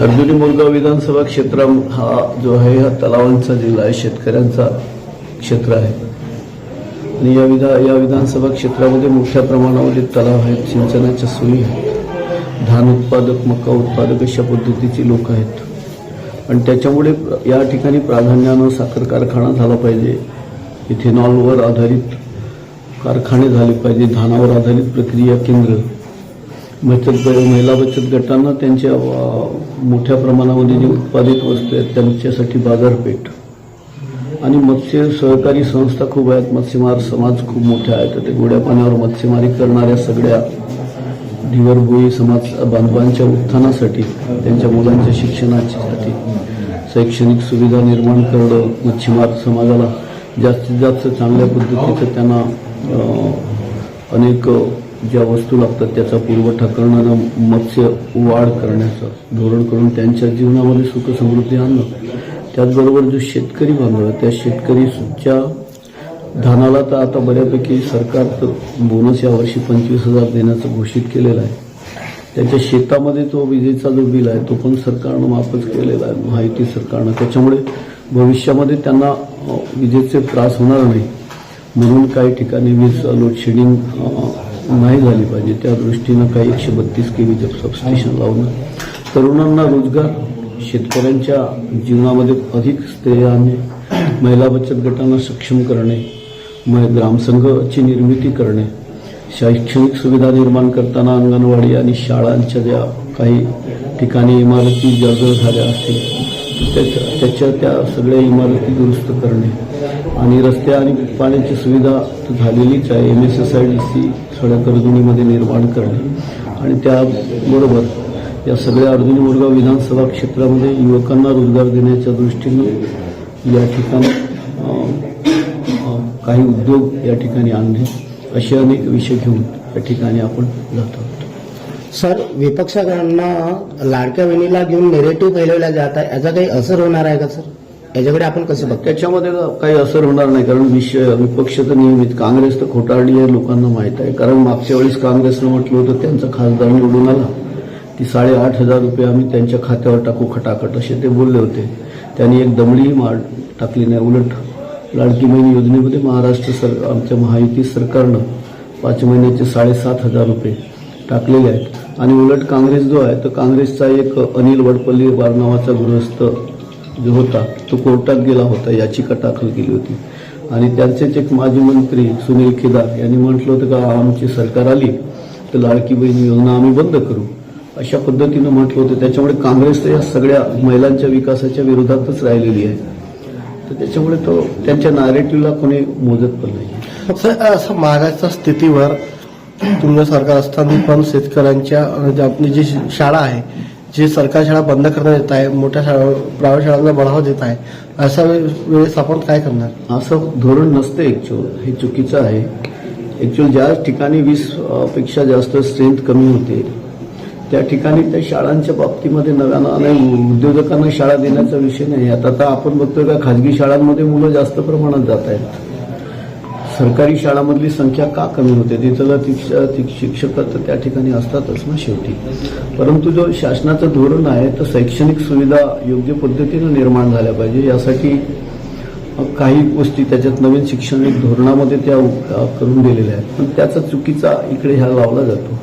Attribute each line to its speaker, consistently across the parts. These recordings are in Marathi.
Speaker 1: अर्जुनी मुलगा विधानसभा क्षेत्र हा जो आहे हा तलावांचा जिल्हा आहे शेतकऱ्यांचा क्षेत्र आहे. आणि या विधा या विधानसभा क्षेत्रामध्ये मोठ्या प्रमाणामध्ये तलाव आहेत सिंचनाच्या सोयी आहेत. धान उत्पादक मका उत्पादक अशा पद्धतीची लोक आहेत. आणि त्याच्यामुळे या ठिकाणी प्राधान्यानं साखर कारखाना झाला पाहिजे. इथेनॉलवर आधारित कारखाने झाले पाहिजे धानावर आधारित प्रक्रिया केंद्र. बचत महिला बचत गटांना त्यांच्या मोठ्या प्रमाणामध्ये जे उत्पादित वस्तू आहेत त्यांच्यासाठी बाजारपेठ. आणि मत्स्य सहकारी संस्था खूप आहेत मत्स्यमार समाज खूप मोठ्या आहेत ते गोड्या पाण्यावर मत्स्यमारी करणाऱ्या सगळ्या ढिवरभोई समाज बांधवांच्या उत्थानासाठी त्यांच्या मुलांच्या शिक्षणासाठी शैक्षणिक सुविधा निर्माण करणं मच्छीमार समाजाला जास्तीत जास्त चांगल्या पद्धतीचं त्यांना अनेक ज्या वस्तू लागतात त्याचा पुरवठा करणारा मत्स्य वाढ करण्याचं धोरण करून त्यांच्या जीवनामध्ये सुख समृद्धी आणणं. त्याचबरोबर जो शेतकरी बांधव आहे त्या शेतकरीच्या धानाला तर आता बऱ्यापैकी सरकार तर बोनस यावर्षी पंचवीस हजार देण्याचं घोषित केलेलं आहे. त्याच्या शेतामध्ये तो विजेचा जो बिल आहे तो पण सरकारनं माफच केलेला आहे. माहिती सरकारनं. त्याच्यामुळे भविष्यामध्ये त्यांना विजेचे त्रास होणार नाही. म्हणून काही ठिकाणी वीज लोडशेडिंग नाही झाली पाहिजे. त्या दृष्टीनं काही एकशे बत्तीस के वी सबस्टेशन लावणं तरुणांना रोजगार शेतकऱ्यांच्या जीवनामध्ये अधिक स्थैर्य आणणे महिला बचत गटांना सक्षम करणे म- ग्रामसंघाची निर्मिती करणे शैक्षणिक सुविधा निर्माण करताना अंगणवाडी आणि शाळांच्या ज्या काही ठिकाणी इमारती जर्जर झाल्या असतील त्याच्या त्याच्या त्या सगळ्या इमारती दुरुस्त करणे आणि रस्ते आणि पाण्याची सुविधा झालेलीच आहे. M S S I D C सगळ्या कर्जुनीमध्ये निर्माण करणे. आणि त्याबरोबर या सगळ्या अर्जुनी मुरगाव विधानसभा क्षेत्रामध्ये युवकांना रोजगार देण्याच्या दृष्टीनं या ठिकाणी काही उद्योग या ठिकाणी आणणे असे अनेक विषय घेऊन या ठिकाणी आपण जात आहोत.
Speaker 2: सर विपक्षकांना लाडक्या बहिणीला घेऊन नेरेटिव्ह फैलवला जात आहे. याचा काही असर होणार आहे का सर? याच्याकडे आपण कसं बघतो?
Speaker 1: त्याच्यामध्ये काही असर होणार नाही कारण विषय विपक्ष तर नियमित काँग्रेस तर खोटारडी आहे लोकांना माहीत आहे. कारण मागच्या वेळेस काँग्रेसनं म्हटलं होतं त्यांचा खासदार निवडून आला. की साडेआठ हजार रुपये आम्ही त्यांच्या खात्यावर टाकू खटाखट असे ते बोलले होते. त्यांनी एक दमडीही मार टाकली नाही उलट. लाडकी बहीण योजनेमध्ये महाराष्ट्र सर आमच्या महायुती सरकारनं पाच महिन्याचे साडेसात हजार रुपये टाकलेले आहेत. आणि उलट काँग्रेस जो आहे तर काँग्रेसचा एक अनिल वडपल्ली वार नावाचा गृहस्थ जो होता तो कोर्टात गेला होता याचिका दाखल केली होती. आणि त्यांचेच एक माजी मंत्री सुनील केदार यांनी म्हटलं होतं का आमची सरकार आली तर लाडकी बहीण योजना आम्ही बंद करू. अशा पद्धतीनं म्हटलं होतं. त्याच्यामुळे काँग्रेस तर या सगळ्या महिलांच्या विकासाच्या विरोधातच राहिलेली आहे. तर त्याच्यामुळे तो त्यांच्या नॅरेटिव्हला कोणी मोजत पण नाही.
Speaker 3: असं महागाच्या स्थितीवर तुमचं सरकार असताना पण शेतकऱ्यांच्या म्हणजे आपली जी शाळा आहे जी सरकारी शाळा बंद करण्यात येत आहे मोठ्या शाळा प्रायव्हेट शाळांना बढावा देत आहे अशा वे- वेळेस आपण काय करणार?
Speaker 1: असं धोरण नसतं ॲक्च्युअल हे चुकीचं आहे. ॲक्च्युअल ज्या ठिकाणी वीसपेक्षा जास्त स्ट्रेंथ कमी होते त्या ठिकाणी त्या शाळांच्या बाबतीमध्ये नव्यानं उद्योजकांना शाळा देण्याचा विषय नाही. आता आता आपण बघतोय का खाजगी शाळांमध्ये मुलं जास्त प्रमाणात जात आहेत. सरकारी शाळांमधली संख्या का कमी होते? तिथला ती शिक्षक तर त्या ठिकाणी असतातच ना शेवटी. परंतु जो शासनाचं धोरण आहे तर शैक्षणिक सुविधा योग्य पद्धतीनं निर्माण झाल्या पाहिजे. यासाठी काही गोष्टी त्याच्यात नवीन शैक्षणिक धोरणामध्ये त्या करून दिलेल्या आहेत. पण त्याचा चुकीचा इकडे ह्या लावला जातो.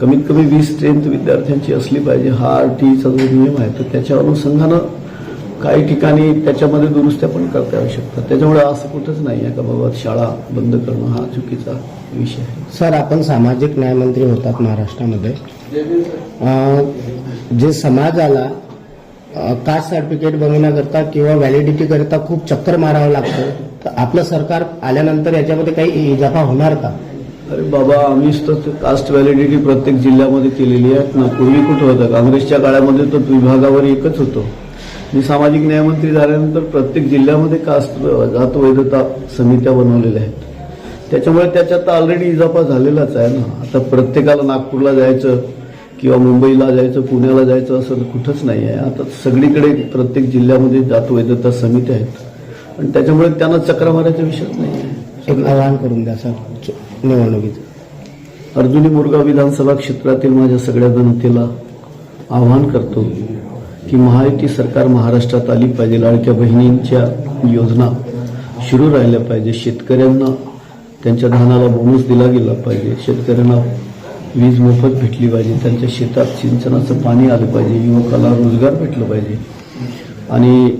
Speaker 1: कमीत कमी वीस स्ट्रेंथ विद्यार्थ्यांची असली पाहिजे. हा आर टीचा जो नियम आहे तर त्याच्या अनुषंगानं काही ठिकाणी त्याच्यामध्ये दुरुस्त्या पण करता येऊ शकतात. त्याच्यामुळे असं कुठंच नाही आहे का बाबा शाळा बंद करणं हा चुकीचा विषय आहे.
Speaker 2: सर आपण सामाजिक न्यायमंत्री होतात महाराष्ट्रामध्ये. जे समाजाला कास्ट सर्टिफिकेट बनवण्याकरता किंवा व्हॅलिडिटी करता खूप चक्कर मारावं लागतं. तर आपलं सरकार आल्यानंतर याच्यामध्ये काही इजाफा होणार का?
Speaker 1: अरे बाबा आम्हीच तर ते कास्ट व्हॅलिडिटी प्रत्येक जिल्ह्यामध्ये केलेली आहे ना. पूर्वी कुठं होतं? काँग्रेसच्या काळामध्ये तर विभागावर एकच होतं. मी सामाजिक न्यायमंत्री झाल्यानंतर प्रत्येक जिल्ह्यामध्ये कास्ट जात वैधता समित्या बनवलेल्या आहेत. त्याच्यामुळे त्याच्यात ऑलरेडी इजाफा झालेलाच आहे ना. आता प्रत्येकाला नागपूरला जायचं किंवा मुंबईला जायचं पुण्याला जायचं असं कुठंच नाही आहे आता सगळीकडे प्रत्येक जिल्ह्यामध्ये जात वैधता समित्या आहेत. आणि त्याच्यामुळे त्यांना चक्रा मारायचा विषयच नाही आहे
Speaker 2: एक आवाहन करून द्या सर निवडणुकीचं.
Speaker 1: अर्जुनी मुरगाव विधानसभा क्षेत्रातील माझ्या सगळ्या जनतेला आवाहन करतो. की महायुती सरकार महाराष्ट्रात आली पाहिजे. लाडक्या बहिणींच्या योजना सुरू राहिल्या पाहिजे. शेतकऱ्यांना त्यांच्या धानाला बोनस दिला गेला पाहिजे. शेतकऱ्यांना वीज मोफत भेटली पाहिजे. त्यांच्या शेतात सिंचनाचं पाणी आलं पाहिजे. युवकाला रोजगार भेटलं पाहिजे. आणि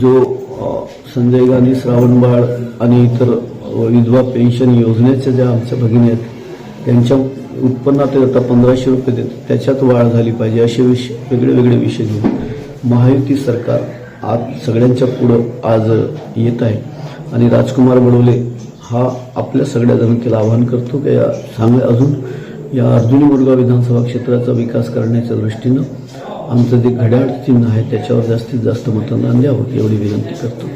Speaker 1: जो संजय गांधी श्रावणबाळ आणि इतर विधवा पेन्शन योजनेच्या ज्या आमच्या भगिनी आहेत त्यांच्या उत्पन्नात आता पंधराशे रुपये देतात त्याच्यात वाढ झाली पाहिजे. असे विषय वेगळे वेगळे विषय घेऊन महायुती सरकार आज सगळ्यांच्या पुढं आज येत आहे. आणि राजकुमार बडोले हा आपल्या सगळ्या जनतेला आवाहन करतो की या चांगल्या अजून या अर्जुनी मुरगाव विधानसभा क्षेत्राचा विकास करण्याच्या दृष्टीनं आमचं जे घड्याळ चिन्ह आहे त्याच्यावर जास्तीत जास्त मतदान द्यावं एवढी विनंती करतो.